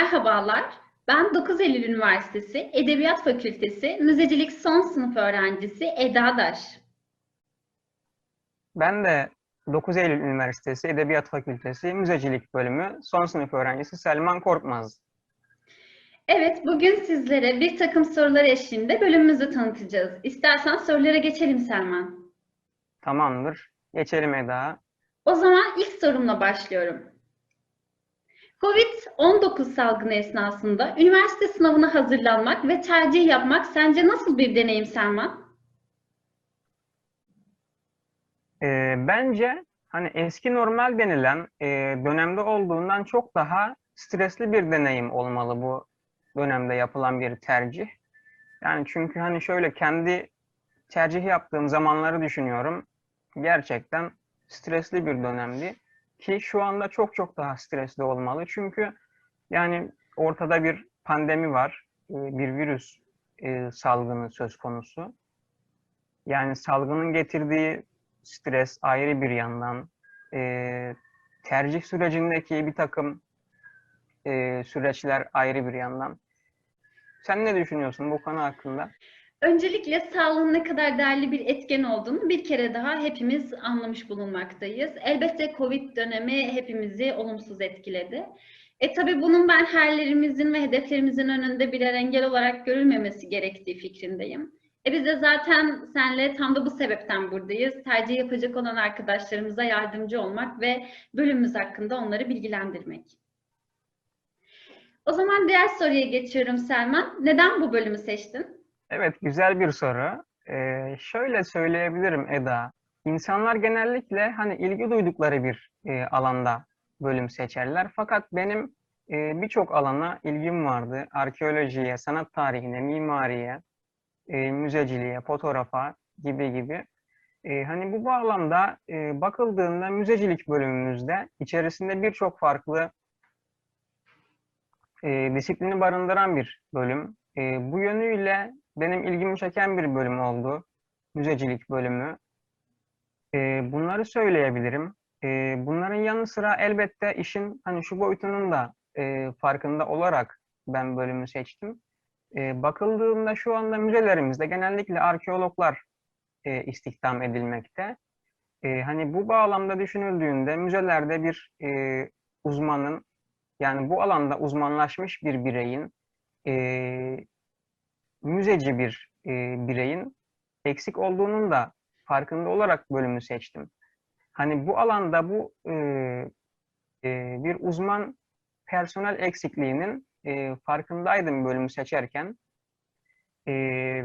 Merhabalar, ben 9 Eylül Üniversitesi Edebiyat Fakültesi Müzecilik son sınıf öğrencisi Eda Daş. Ben de 9 Eylül Üniversitesi Edebiyat Fakültesi Müzecilik Bölümü son sınıf öğrencisi Selman Korkmaz. Evet, bugün sizlere bir takım sorular eşliğinde bölümümüzü tanıtacağız. İstersen sorulara geçelim Selman. Tamamdır. Geçelim Eda. O zaman ilk sorumla başlıyorum. Covid-19 salgını esnasında üniversite sınavına hazırlanmak ve tercih yapmak sence nasıl bir deneyim Selman? Ee, bence hani eski normal denilen e, dönemde olduğundan çok daha stresli bir deneyim olmalı bu dönemde yapılan bir tercih. Yani çünkü hani şöyle kendi tercih yaptığım zamanları düşünüyorum. Gerçekten stresli bir dönemdi. Ki şu anda çok çok daha stresli olmalı. Çünkü yani ortada bir pandemi var. e, Bir virüs e, salgını söz konusu. Yani salgının getirdiği stres ayrı bir yandan. e, tercih sürecindeki bir takım e, süreçler ayrı bir yandan. Sen ne düşünüyorsun bu konu hakkında? Öncelikle sağlığın ne kadar değerli bir etken olduğunu bir kere daha hepimiz anlamış bulunmaktayız. Elbette Covid dönemi hepimizi olumsuz etkiledi. E tabii bunun ben herlerimizin ve hedeflerimizin önünde birer engel olarak görülmemesi gerektiği fikrindeyim. E biz de zaten senle tam da bu sebepten buradayız. Tercih yapacak olan arkadaşlarımıza yardımcı olmak ve bölümümüz hakkında onları bilgilendirmek. O zaman diğer soruya geçiyorum Selman. Neden bu bölümü seçtin? Evet, güzel bir soru. Ee, şöyle söyleyebilirim Eda. İnsanlar genellikle hani ilgi duydukları bir e, alanda bölüm seçerler. Fakat benim e, birçok alana ilgim vardı. Arkeolojiye, sanat tarihine, mimariye, e, müzeciliğe, fotoğrafa gibi gibi. E, hani bu bağlamda e, bakıldığında müzecilik bölümümüzde içerisinde birçok farklı e, disiplini barındıran bir bölüm. E, bu yönüyle benim ilgimi çeken bir bölüm oldu. Müzecilik bölümü. E, bunları söyleyebilirim. E, bunların yanı sıra elbette işin hani şu boyutunun da e, farkında olarak ben bölümü seçtim. E, bakıldığında şu anda müzelerimizde genellikle arkeologlar e, istihdam edilmekte. E, hani bu bağlamda düşünüldüğünde müzelerde bir e, uzmanın yani bu alanda uzmanlaşmış bir bireyin e, müzeci bir e, bireyin eksik olduğunun da farkında olarak bölümü seçtim. Hani bu alanda bu e, e, bir uzman personel eksikliğinin e, farkındaydım bölümü seçerken. E,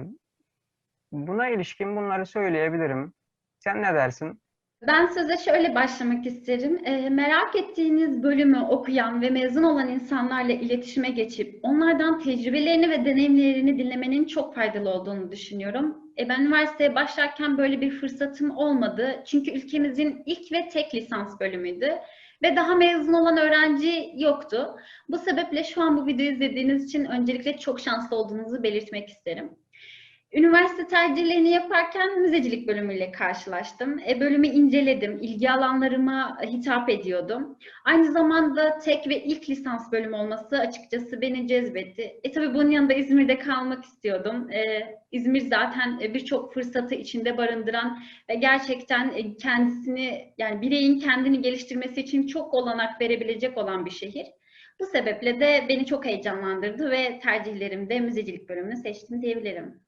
buna ilişkin bunları söyleyebilirim. Sen ne dersin? Ben size şöyle başlamak isterim. Ee, merak ettiğiniz bölümü okuyan ve mezun olan insanlarla iletişime geçip onlardan tecrübelerini ve deneyimlerini dinlemenin çok faydalı olduğunu düşünüyorum. E, ben üniversiteye başlarken böyle bir fırsatım olmadı. Çünkü ülkemizin ilk ve tek lisans bölümüydü ve daha mezun olan öğrenci yoktu. Bu sebeple şu an bu videoyu izlediğiniz için öncelikle çok şanslı olduğunuzu belirtmek isterim. Üniversite tercihlerini yaparken müzecilik bölümüyle karşılaştım. E, bölümü inceledim, ilgi alanlarıma hitap ediyordum. Aynı zamanda tek ve ilk lisans bölümü olması açıkçası beni cezbetti. E tabii bunun yanında İzmir'de kalmak istiyordum. E, İzmir zaten birçok fırsatı içinde barındıran ve gerçekten e, kendisini yani bireyin kendini geliştirmesi için çok olanak verebilecek olan bir şehir. Bu sebeple de beni çok heyecanlandırdı ve tercihlerimde müzecilik bölümünü seçtim diyebilirim.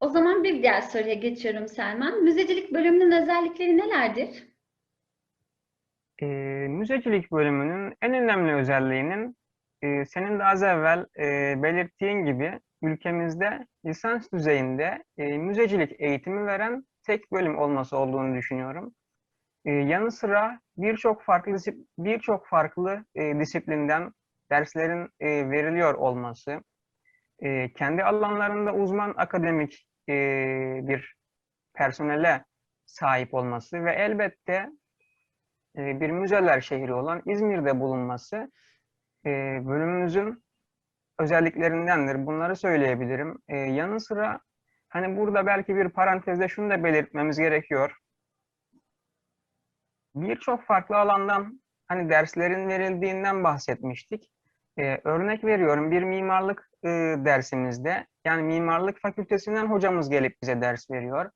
O zaman bir diğer soruya geçiyorum Selman. Müzecilik bölümünün özellikleri nelerdir? E, müzecilik bölümünün en önemli özelliğinin e, senin de az evvel e, belirttiğin gibi ülkemizde lisans düzeyinde e, müzecilik eğitimi veren tek bölüm olması olduğunu düşünüyorum. E, yanı sıra birçok farklı birçok farklı e, disiplinden derslerin e, veriliyor olması, e, kendi alanlarında uzman akademik e, bir personele sahip olması ve elbette e, bir müzeler şehri olan İzmir'de bulunması e, bölümümüzün özelliklerindendir. Bunları söyleyebilirim. Yanı sıra hani burada belki bir parantezde şunu da belirtmemiz gerekiyor. Birçok farklı alandan hani derslerin verildiğinden bahsetmiştik. Örnek veriyorum bir mimarlık dersimizde yani mimarlık fakültesinden hocamız gelip bize ders veriyor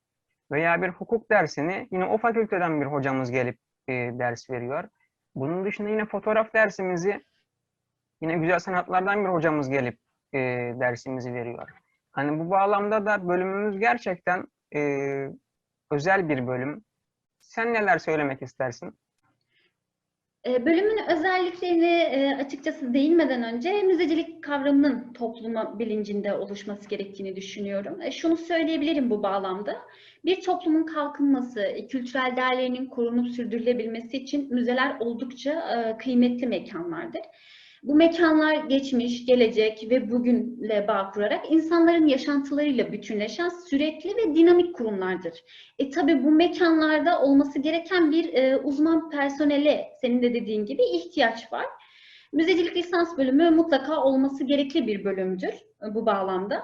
veya bir hukuk dersini yine o fakülteden bir hocamız gelip e, ders veriyor. Bunun dışında yine fotoğraf dersimizi yine güzel sanatlardan bir hocamız gelip e, dersimizi veriyor. Hani bu bağlamda da bölümümüz gerçekten e, özel bir bölüm. Sen neler söylemek istersin? E, Bölümün özelliklerini e, açıkçası değinmeden önce müzecilik kavramının topluma bilincinde oluşması gerektiğini düşünüyorum. E, Şunu söyleyebilirim bu bağlamda. Bir toplumun kalkınması, e, kültürel değerlerinin korunup sürdürülebilmesi için müzeler oldukça e, kıymetli mekanlardır. Bu mekanlar geçmiş, gelecek ve bugünle bağ kurarak insanların yaşantılarıyla bütünleşen sürekli ve dinamik kurumlardır. E tabii bu mekanlarda olması gereken bir e, uzman personele senin de dediğin gibi ihtiyaç var. Müzecilik lisans bölümü mutlaka olması gerekli bir bölümdür e, bu bağlamda.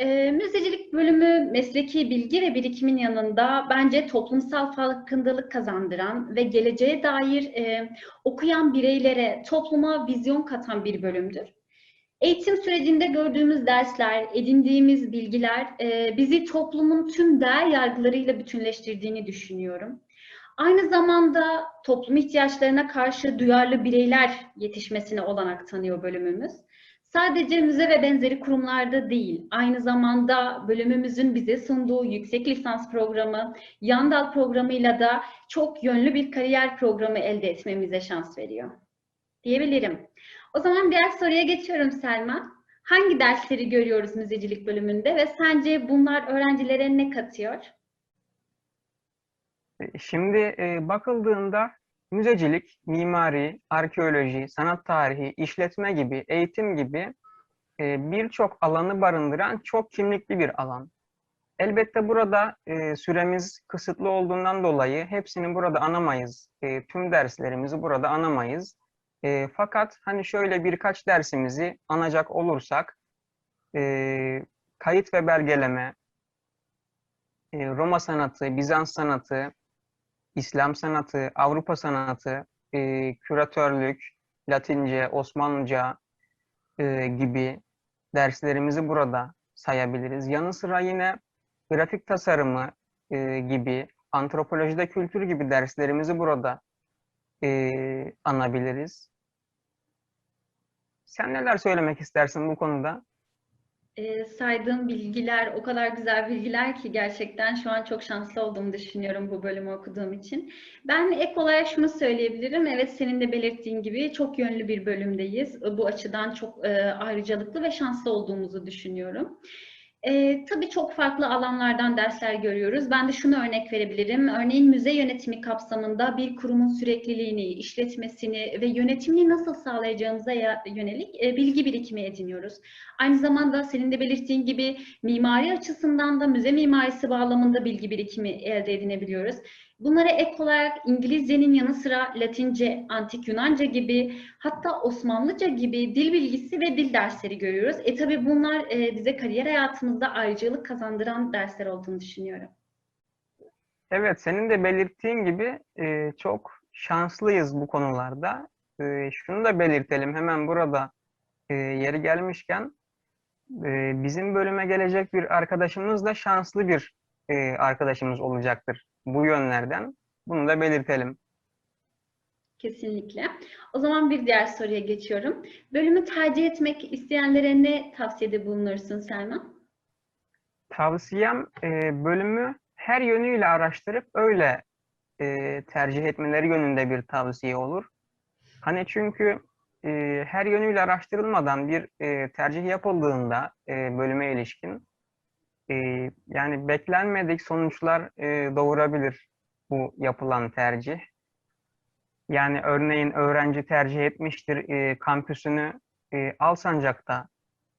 E, müzecilik bölümü mesleki bilgi ve birikimin yanında bence toplumsal farkındalık kazandıran ve geleceğe dair e, okuyan bireylere, topluma vizyon katan bir bölümdür. Eğitim sürecinde gördüğümüz dersler, edindiğimiz bilgiler e, bizi toplumun tüm değer yargılarıyla bütünleştirdiğini düşünüyorum. Aynı zamanda toplum ihtiyaçlarına karşı duyarlı bireyler yetişmesine olanak tanıyor bölümümüz. Sadece müze ve benzeri kurumlarda değil, aynı zamanda bölümümüzün bize sunduğu yüksek lisans programı, yan dal programıyla da çok yönlü bir kariyer programı elde etmemize şans veriyor diyebilirim. O zaman diğer soruya geçiyorum Selma. Hangi dersleri görüyoruz müzecilik bölümünde ve sence bunlar öğrencilere ne katıyor? Şimdi e, bakıldığında müzecilik, mimari, arkeoloji, sanat tarihi, işletme gibi, eğitim gibi e, birçok alanı barındıran çok kimlikli bir alan. Elbette burada e, süremiz kısıtlı olduğundan dolayı hepsini burada anamayız. E, tüm derslerimizi burada anamayız. Fakat hani şöyle birkaç dersimizi anacak olursak, kayıt ve belgeleme, Roma sanatı, Bizans sanatı, İslam sanatı, Avrupa sanatı, e, küratörlük, Latince, Osmanlıca e, gibi derslerimizi burada sayabiliriz. Yanı sıra yine grafik tasarımı e, gibi, antropolojide kültür gibi derslerimizi burada e, anabiliriz. Sen neler söylemek istersin bu konuda? E, saydığım bilgiler o kadar güzel bilgiler ki gerçekten şu an çok şanslı olduğumu düşünüyorum bu bölümü okuduğum için. Ben ek olarak şunu söyleyebilirim. Evet senin de belirttiğin gibi çok yönlü bir bölümdeyiz. Bu açıdan çok e, ayrıcalıklı ve şanslı olduğumuzu düşünüyorum. E, tabii çok farklı alanlardan dersler görüyoruz. Ben de şunu örnek verebilirim. Örneğin müze yönetimi kapsamında bir kurumun sürekliliğini, işletmesini ve yönetimini nasıl sağlayacağımıza ya- yönelik e, bilgi birikimi ediniyoruz. Aynı zamanda senin de belirttiğin gibi mimari açısından da müze mimarisi bağlamında bilgi birikimi elde edinebiliyoruz. Bunlara ek olarak İngilizcenin yanı sıra Latince, Antik Yunanca gibi hatta Osmanlıca gibi dil bilgisi ve dil dersleri görüyoruz. E tabi bunlar e, bize kariyer hayatımızda ayrıcalık kazandıran dersler olduğunu düşünüyorum. Evet, senin de belirttiğin gibi e, çok şanslıyız bu konularda. E, şunu da belirtelim hemen burada e, yeri gelmişken e, bizim bölüme gelecek bir arkadaşımız da şanslı bir e, arkadaşımız olacaktır bu yönlerden. Bunu da belirtelim. Kesinlikle. O zaman bir diğer soruya geçiyorum. Bölümü tercih etmek isteyenlere ne tavsiyede bulunursun Selma? Tavsiyem e, bölümü her yönüyle araştırıp öyle e, tercih etmeleri yönünde bir tavsiye olur. Hani çünkü e, her yönüyle araştırılmadan bir e, tercih yapıldığında e, bölüme ilişkin e, yani beklenmedik sonuçlar e, doğurabilir bu yapılan tercih. Yani örneğin öğrenci tercih etmiştir e, kampüsünü e, Alsancak'ta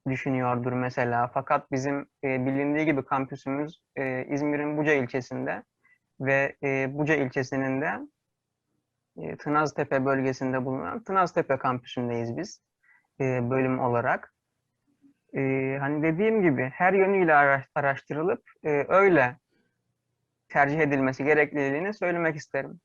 düşünüyordur mesela. Fakat bizim e, bilindiği gibi kampüsümüz e, İzmir'in Buca ilçesinde ve e, Buca ilçesinin de e, Tınaztepe bölgesinde bulunan Tınaztepe kampüsündeyiz biz e, bölüm olarak. E, hani dediğim gibi her yönüyle ara- araştırılıp e, öyle tercih edilmesi gerekliliğini söylemek isterim.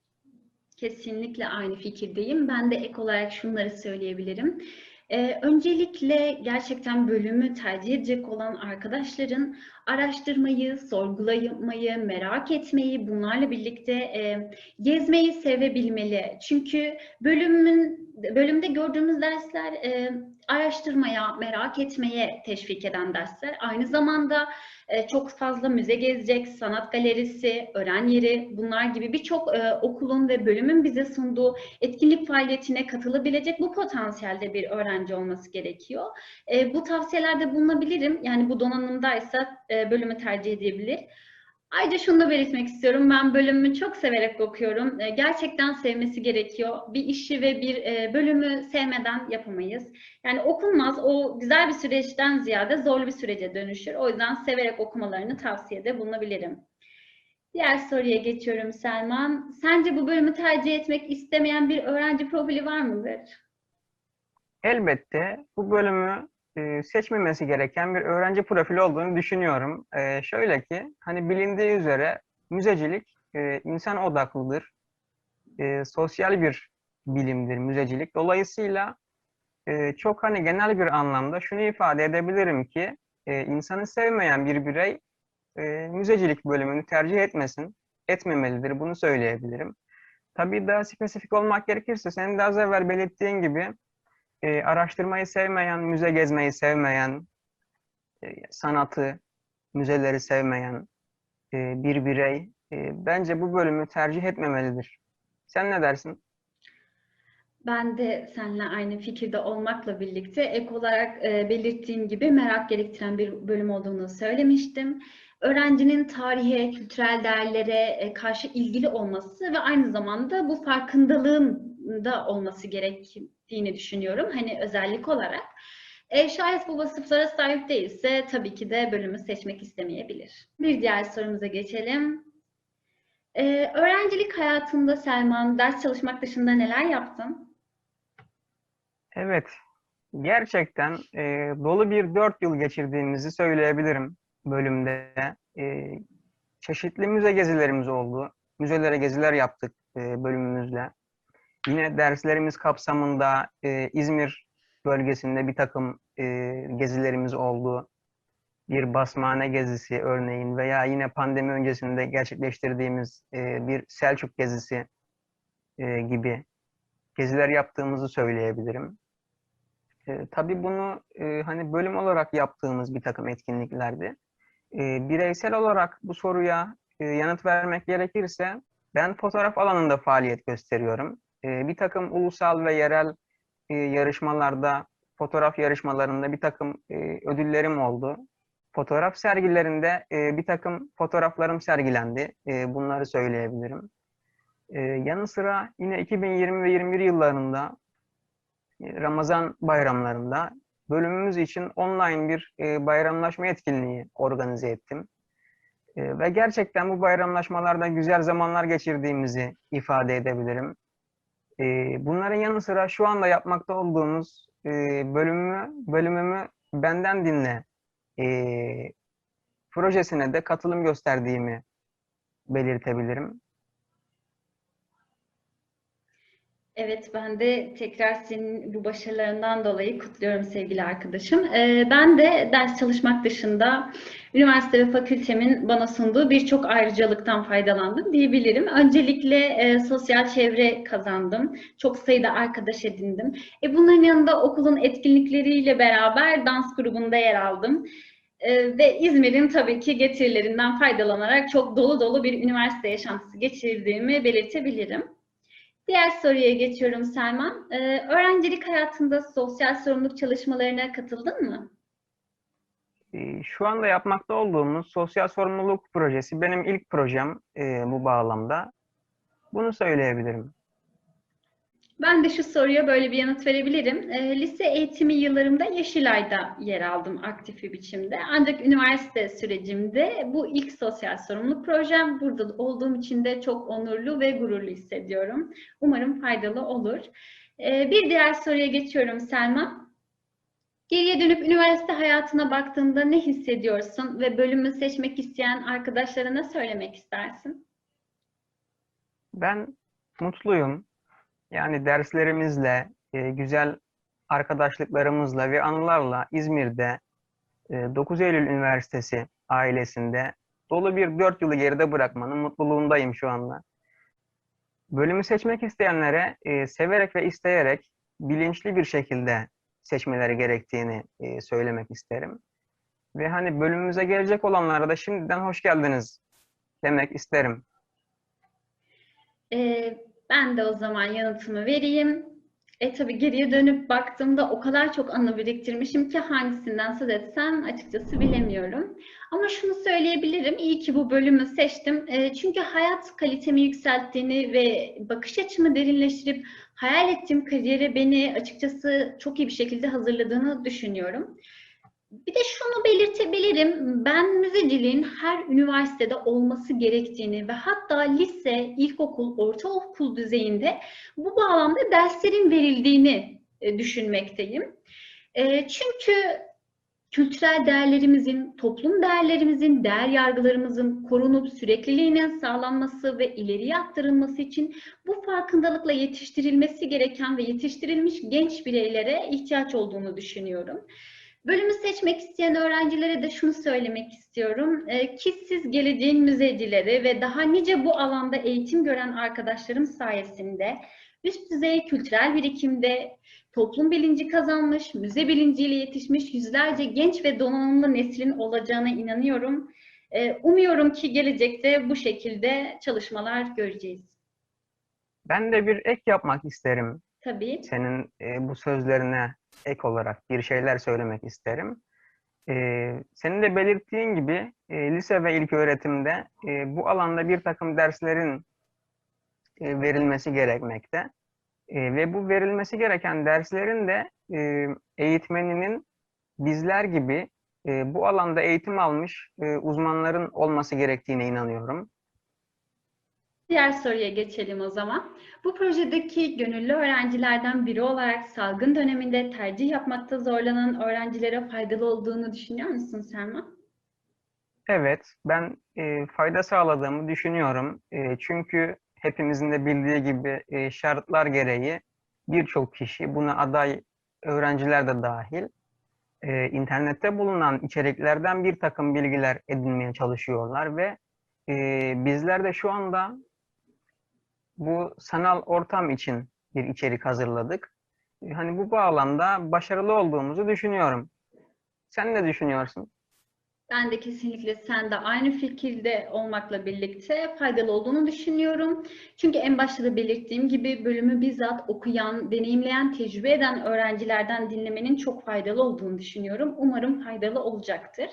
Kesinlikle aynı fikirdeyim. Ben de ek olarak şunları söyleyebilirim. Ee, öncelikle gerçekten bölümü tercih edecek olan arkadaşların araştırmayı, sorgulamayı, merak etmeyi, bunlarla birlikte e, gezmeyi sevebilmeli. Çünkü bölümün bölümde gördüğümüz dersler e, araştırmaya, merak etmeye teşvik eden dersler. Aynı zamanda e, çok fazla müze gezecek, sanat galerisi, öğren yeri bunlar gibi birçok e, okulun ve bölümün bize sunduğu etkinlik faaliyetine katılabilecek bu potansiyelde bir öğrenci olması gerekiyor. E, bu tavsiyelerde bulunabilirim. Yani bu donanımdaysa e, bölümü tercih edebilir. Ayrıca şunu da belirtmek istiyorum. Ben bölümümü çok severek okuyorum. E, gerçekten sevmesi gerekiyor. Bir işi ve bir e, bölümü sevmeden yapamayız. Yani okunmaz. O güzel bir süreçten ziyade zorlu bir sürece dönüşür. O yüzden severek okumalarını tavsiyede bulunabilirim. Diğer soruya geçiyorum Selman. Sence bu bölümü tercih etmek istemeyen bir öğrenci profili var mıdır? Elbette bu bölümü e, seçmemesi gereken bir öğrenci profili olduğunu düşünüyorum. E, şöyle ki, hani bilindiği üzere müzecilik e, insan odaklıdır. Sosyal bir bilimdir müzecilik. Dolayısıyla çok hani genel bir anlamda şunu ifade edebilirim ki insanı sevmeyen bir birey müzecilik bölümünü tercih etmesin, etmemelidir. Bunu söyleyebilirim. Tabii daha spesifik olmak gerekirse senin az evvel belirttiğin gibi e, araştırmayı sevmeyen, müze gezmeyi sevmeyen, e, sanatı, müzeleri sevmeyen e, bir birey e, bence bu bölümü tercih etmemelidir. Sen ne dersin? Ben de seninle aynı fikirde olmakla birlikte ek olarak e, belirttiğim gibi merak gerektiren bir bölüm olduğunu söylemiştim. Öğrencinin tarihe, kültürel değerlere e, karşı ilgili olması ve aynı zamanda bu farkındalığın da olması gerektiğini düşünüyorum. Hani özellik olarak. E, şayet bu vasıflara sahip değilse tabii ki de bölümü seçmek istemeyebilir. Bir diğer sorumuza geçelim. E, öğrencilik hayatında Selman ders çalışmak dışında neler yaptın? Evet, gerçekten e, dolu bir dört yıl geçirdiğimizi söyleyebilirim bölümde. E, çeşitli müze gezilerimiz oldu. Müzelere geziler yaptık e, bölümümüzle. Yine derslerimiz kapsamında e, İzmir bölgesinde bir takım e, gezilerimiz oldu. Bir basmane gezisi örneğin veya yine pandemi öncesinde gerçekleştirdiğimiz e, bir Selçuk gezisi e, gibi geziler yaptığımızı söyleyebilirim. E, tabii bunu e, hani bölüm olarak yaptığımız bir takım etkinliklerdi. E, bireysel olarak bu soruya e, yanıt vermek gerekirse ben fotoğraf alanında faaliyet gösteriyorum. E, bir takım ulusal ve yerel e, yarışmalarda, fotoğraf yarışmalarında bir takım e, ödüllerim oldu. Fotoğraf sergilerinde e, bir takım fotoğraflarım sergilendi. Bunları söyleyebilirim. Yanı sıra yine 2020 ve 21 yıllarında Ramazan bayramlarında bölümümüz için online bir bayramlaşma etkinliği organize ettim. Ve gerçekten bu bayramlaşmalarda güzel zamanlar geçirdiğimizi ifade edebilirim. E, bunların yanı sıra şu anda yapmakta olduğumuz e, bölümümü, bölümümü benden dinle e, projesine de katılım gösterdiğimi belirtebilirim. Evet, ben de tekrar senin bu başarılarından dolayı kutluyorum sevgili arkadaşım. Ee, ben de ders çalışmak dışında üniversite ve fakültemin bana sunduğu birçok ayrıcalıktan faydalandım diyebilirim. Öncelikle e, sosyal çevre kazandım. Çok sayıda arkadaş edindim. E, bunların yanında okulun etkinlikleriyle beraber dans grubunda yer aldım. E, ve İzmir'in tabii ki getirilerinden faydalanarak çok dolu dolu bir üniversite yaşantısı geçirdiğimi belirtebilirim. Diğer soruya geçiyorum Selman. Ee, öğrencilik hayatında sosyal sorumluluk çalışmalarına katıldın mı? Ee, Şu anda yapmakta olduğumuz sosyal sorumluluk projesi benim ilk projem e, bu bağlamda. Bunu söyleyebilirim. Ben de şu soruya böyle bir yanıt verebilirim. Ee, lise eğitimi yıllarımda Yeşilay'da yer aldım aktif bir biçimde. Ancak üniversite sürecimde bu ilk sosyal sorumluluk projem. Burada olduğum için de çok onurlu ve gururlu hissediyorum. Umarım faydalı olur. Ee, bir diğer soruya geçiyorum Selma. Geriye dönüp üniversite hayatına baktığında ne hissediyorsun ve bölümü seçmek isteyen arkadaşlarına söylemek istersin? Ben mutluyum. Yani derslerimizle, e, güzel arkadaşlıklarımızla ve anılarla İzmir'de e, 9 Eylül Üniversitesi ailesinde dolu bir 4 yılı geride bırakmanın mutluluğundayım şu anda. Bölümü seçmek isteyenlere e, severek ve isteyerek bilinçli bir şekilde seçmeleri gerektiğini e, söylemek isterim. Ve hani bölümümüze gelecek olanlara da şimdiden hoş geldiniz demek isterim. Ee, ben de o zaman yanıtımı vereyim. E tabii geriye dönüp baktığımda o kadar çok anı biriktirmişim ki hangisinden söz etsem açıkçası bilemiyorum. Ama şunu söyleyebilirim, iyi ki bu bölümü seçtim. E, çünkü hayat kalitemi yükselttiğini ve bakış açımı derinleştirip hayal ettiğim kariyere beni açıkçası çok iyi bir şekilde hazırladığını düşünüyorum. Bir de şunu belirtebilirim. Ben müzeciliğin her üniversitede olması gerektiğini ve hatta lise, ilkokul, ortaokul düzeyinde bu bağlamda derslerin verildiğini e, düşünmekteyim. E, Çünkü kültürel değerlerimizin, toplum değerlerimizin, değer yargılarımızın korunup sürekliliğinin sağlanması ve ileriye aktarılması için bu farkındalıkla yetiştirilmesi gereken ve yetiştirilmiş genç bireylere ihtiyaç olduğunu düşünüyorum. Bölümü seçmek isteyen öğrencilere de şunu söylemek istiyorum. Ee, ki siz geleceğin müzecileri ve daha nice bu alanda eğitim gören arkadaşlarım sayesinde üst düzey kültürel birikimde toplum bilinci kazanmış, müze bilinciyle yetişmiş yüzlerce genç ve donanımlı neslin olacağına inanıyorum. Ee, umuyorum ki gelecekte bu şekilde çalışmalar göreceğiz. Ben de bir ek yapmak isterim Tabii. senin e, bu sözlerine ek olarak bir şeyler söylemek isterim. E, senin de belirttiğin gibi e, lise ve ilköğretimde e, bu alanda bir takım derslerin e, verilmesi gerekmekte. E, ve bu verilmesi gereken derslerin de e, eğitmeninin bizler gibi e, bu alanda eğitim almış e, uzmanların olması gerektiğine inanıyorum. Diğer soruya geçelim o zaman. Bu projedeki gönüllü öğrencilerden biri olarak salgın döneminde tercih yapmakta zorlanan öğrencilere faydalı olduğunu düşünüyor musun Selma? Evet, ben e, fayda sağladığımı düşünüyorum. E, çünkü hepimizin de bildiği gibi e, şartlar gereği birçok kişi, buna aday öğrenciler de dahil, e, internette bulunan içeriklerden bir takım bilgiler edinmeye çalışıyorlar ve e, bizler de şu anda bu sanal ortam için bir içerik hazırladık. Hani bu bağlamda başarılı olduğumuzu düşünüyorum. Sen ne düşünüyorsun? Ben de kesinlikle sen de aynı fikirde olmakla birlikte faydalı olduğunu düşünüyorum. Çünkü en başta da belirttiğim gibi bölümü bizzat okuyan, deneyimleyen, tecrübe eden öğrencilerden dinlemenin çok faydalı olduğunu düşünüyorum. Umarım faydalı olacaktır.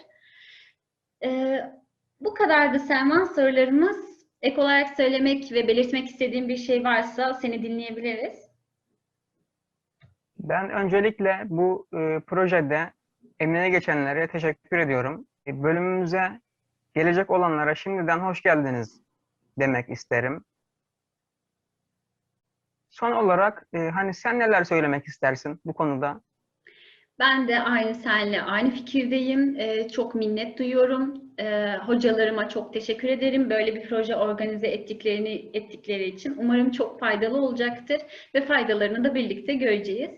Ee, bu kadardı Selman sorularımız. Ek olarak söylemek ve belirtmek istediğim bir şey varsa seni dinleyebiliriz. Ben öncelikle bu e, projede emeğe geçenlere teşekkür ediyorum. E, bölümümüze gelecek olanlara şimdiden hoş geldiniz demek isterim. Son olarak e, hani sen neler söylemek istersin bu konuda? Ben de aynı senle aynı fikirdeyim. Ee, çok minnet duyuyorum. Ee, hocalarıma çok teşekkür ederim. Böyle bir proje organize ettiklerini ettikleri için. Umarım çok faydalı olacaktır ve faydalarını da birlikte göreceğiz.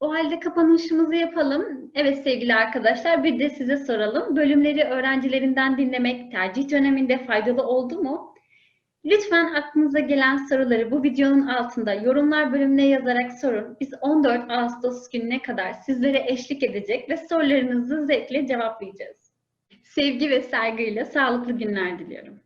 O halde kapanışımızı yapalım. Evet sevgili arkadaşlar bir de size soralım. Bölümleri öğrencilerinden dinlemek tercih döneminde faydalı oldu mu? Lütfen aklınıza gelen soruları bu videonun altında yorumlar bölümüne yazarak sorun. Biz 14 Ağustos gününe kadar sizlere eşlik edecek ve sorularınızı zevkle cevaplayacağız. Sevgi ve saygıyla sağlıklı günler diliyorum.